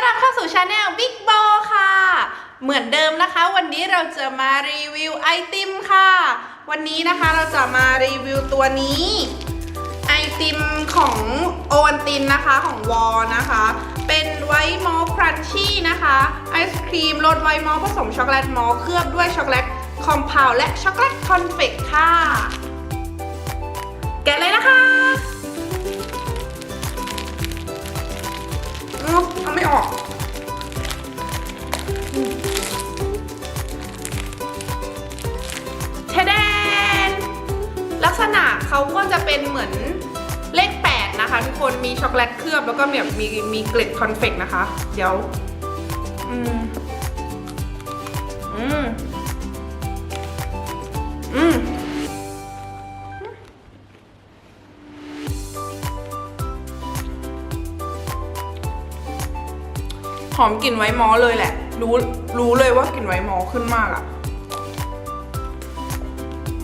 อนรับเข้าสู่ชาแนล Big b o ค่ะ เหมือนเดิมนะคะ วันนี้เราจะมารีวิวไอติมค่ะ วันนี้นะคะเราจะมารีวิวตัวนี้ ไอติมของโอวันตินนะคะของวอนะคะ เป็นไวท์มอลครันชี่นะคะ ไอศครีมรสไวท์มอลผสมช็อกโกแลตมอลเคลือบด้วยช็อกโกแลตคอมเพลและช็อกโกแลตคอนเฟกค่ะ แกะเลยนะคะ เอาไม่ออกเทเดนลักษณะเขาก็จะเป็นเหมือนเลข 8 นะคะ ทุกคนมีช็อกโกแลตเคลือบแล้วก็แบบมีมีเกล็ดคอนเฟกนะคะ เดี๋ยว อืม หอมกลิ่นไว้มอเลยแหละ รู้รู้เลยว่ากลิ่นไว้มอขึ้นมากอะ่ะ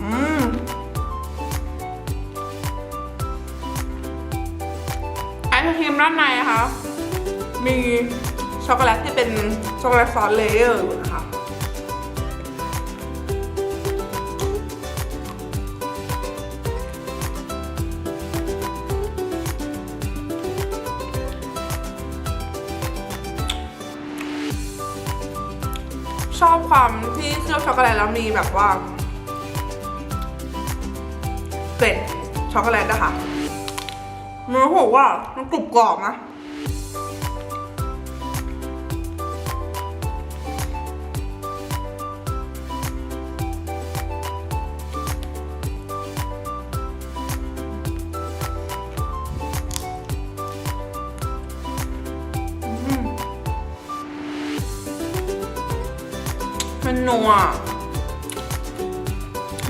อืมไอศครีมด้านในนะคะ มีช็อกโกแลตที่เป็นช็อกโกแลตซอสเลเยอร์อยู่นะคะ ชอบความที่เคลือบช็อกโกแลตแล้วมีแบบว่าเกล็ดช็อกโกแลตนะคะมันโหว่ามันกรุบกรอบนะ มันนัว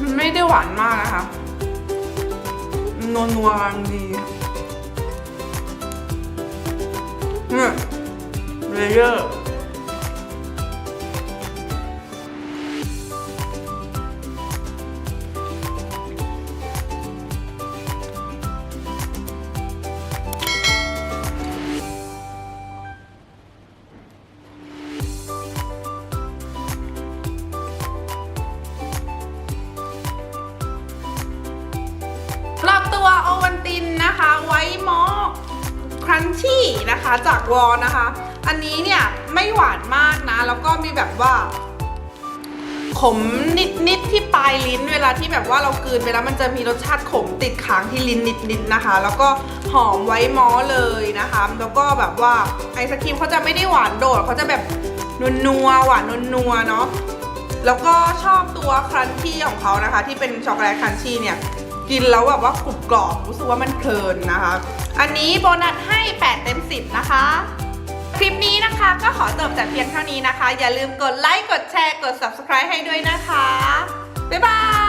มันไม่ได้หวานมากนะคะนัวนัวกำลังดีเนี่ยเลเยอร์ ตินนะคะ ไวท์มอครันชี่นะคะจากวอลนะคะ อันนี้เนี่ยไม่หวานมากนะ แล้วก็มีแบบว่า ขมนิดๆที่ปลายลิ้นเวลาที่แบบว่าเรากลืนไปแล้วมันจะมีรสชาติขมติดค้างที่ลิ้นนิดๆนะคะ แล้วก็หอมไว้มอเลยนะคะ แล้วก็แบบว่าไอศครีมเขาจะไม่ได้หวานโดดเขาจะแบบนัวๆหวานนัวๆเนาะแล้วก็ชอบตัวครันชี่ของเขานะคะ ที่เป็นช็อกโกแลตครันชี่เนี่ย กินแล้วแบบว่ากรุบกรอบรู้สึกว่ามันเพลินนะคะ อันนี้โบนัสให้ 8 เต็ม 10 นะคะ คลิปนี้นะคะก็ขอจบแต่เพียงเท่านี้นะคะ อย่าลืมกดไลค์ กดแชร์ กด subscribe ให้ด้วยนะคะ บ๊ายบาย